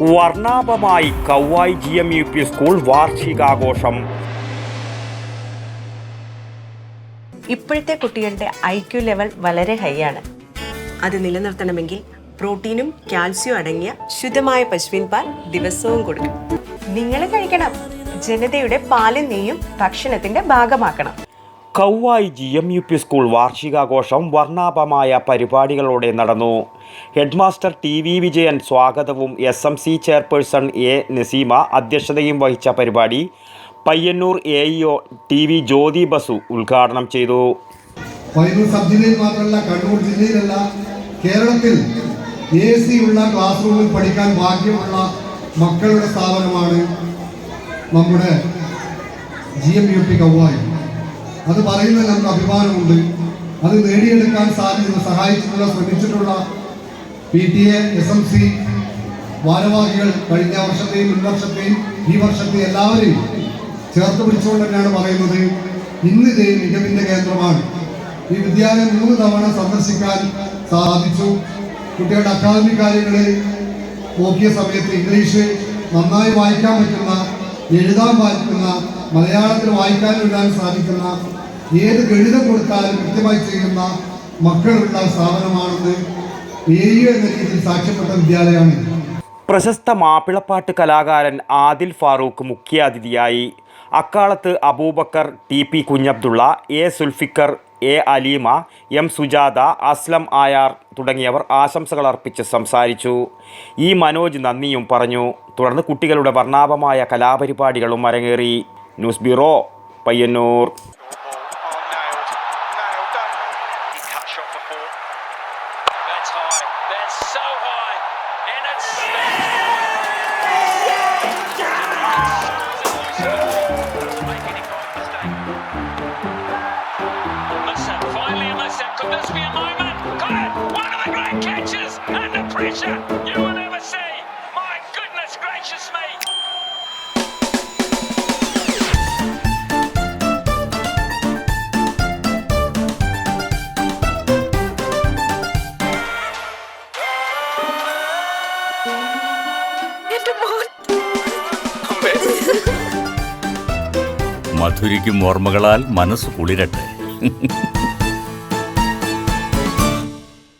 വർണാഭമായി Kauvai G M U P school വാർഷികാഘോഷം. ഇപ്പോഴത്തെ കുട്ടികളുടെ I Q level വളരെ ഹൈ ആണ്. അത് നിലനിർത്തണമെങ്കിൽ പ്രോട്ടീനും കാൽസ്യവും അടങ്ങിയ ശുദ്ധമായ പശുവിൻ പാൽ ദിവസവും കൊടുക്കും നിങ്ങൾ കഴിക്കണം. ജനതയുടെ പാലും നെയ്യും ഭക്ഷണത്തിന്റെ ഭാഗമാക്കണം. Kauvai G M U P school വാർഷികാഘോഷം വർണാഭമായ പരിപാടികളോടെ നടന്നു. ഹെഡ്മാസ്റ്റർ ടി വി വിജയൻ സ്വാഗതവും S M C chairperson A Naseema അധ്യക്ഷതയും വഹിച്ച പരിപാടി Payyanur A E O T V Jyothi Basu ഉദ്ഘാടനം ചെയ്തു. സബ് ജില്ലയിൽ മാത്രമല്ല കണ്ണൂർ ജില്ലയിലല്ല കേരളത്തിൽ എ സി ഉള്ള ക്ലാസ് റൂമിൽ പഠിക്കാൻ ഭാഗ്യമുള്ള മക്കളുടെ സ്ഥാപനമാണ് നമ്മുടെ G M U P Kauvai. അത് പറയുന്നതിൽ നമുക്ക് അഭിമാനമുണ്ട്. അത് നേടിയെടുക്കാൻ സാധിക്കുന്ന സഹായിച്ചിട്ടുള്ള ശ്രമിച്ചിട്ടുള്ള P T A S M C ഭാരവാഹികൾ കഴിഞ്ഞ വർഷത്തെയും മുൻ വർഷത്തെയും ഈ വർഷത്തെയും എല്ലാവരെയും ചേർത്ത് പിടിച്ചുകൊണ്ട് തന്നെയാണ് പറയുന്നത്. ഇന്നിത് മികവിന്റെ കേന്ദ്രമാണ്. ഈ വിദ്യാലയം മൂന്ന് തവണ സന്ദർശിക്കാൻ സാധിച്ചു. കുട്ടികളുടെ അക്കാദമി കാര്യങ്ങളെ നോക്കിയ സമയത്ത് ഇംഗ്ലീഷ് നന്നായി വായിക്കാൻ പറ്റുന്ന എഴുതാൻ പറ്റുന്ന മലയാളത്തിൽ വായിക്കാനും എഴുതാനും സാധിക്കുന്ന ഏത് ഗണിതം കൊടുത്താലും കൃത്യമായി ചെയ്യുന്ന മക്കളുള്ള സ്ഥാപനമാണെന്ന് എ എന്ന രീതിയിൽ സാക്ഷ്യപ്പെട്ട വിദ്യാലയമാണ് പ്രശസ്ത മാപ്പിളപ്പാട്ട് കലാകാരൻ ആദിൽ ഫാറൂഖ് മുഖ്യാതിഥിയായി അക്കാലത്ത് Abubakar T P Kunhabdulla A Sulfikar A Aleema M Sujatha Aslam ആയാർ തുടങ്ങിയവർ ആശംസകൾ അർപ്പിച്ച് സംസാരിച്ചു. ഈ മനോജ് നന്ദിയും പറഞ്ഞു. തുടർന്ന് കുട്ടികളുടെ വർണാഭമായ കലാപരിപാടികളും അരങ്ങേറി. News bureau Payyanur. That's so high. And it's. Musa, finally. Could this be a moment? One of the great catches! Pressure! You will never see! My goodness gracious me! മധുരിക്കും ഓർമ്മകളാൽ മനസ്സ് കുളിരട്ടെ.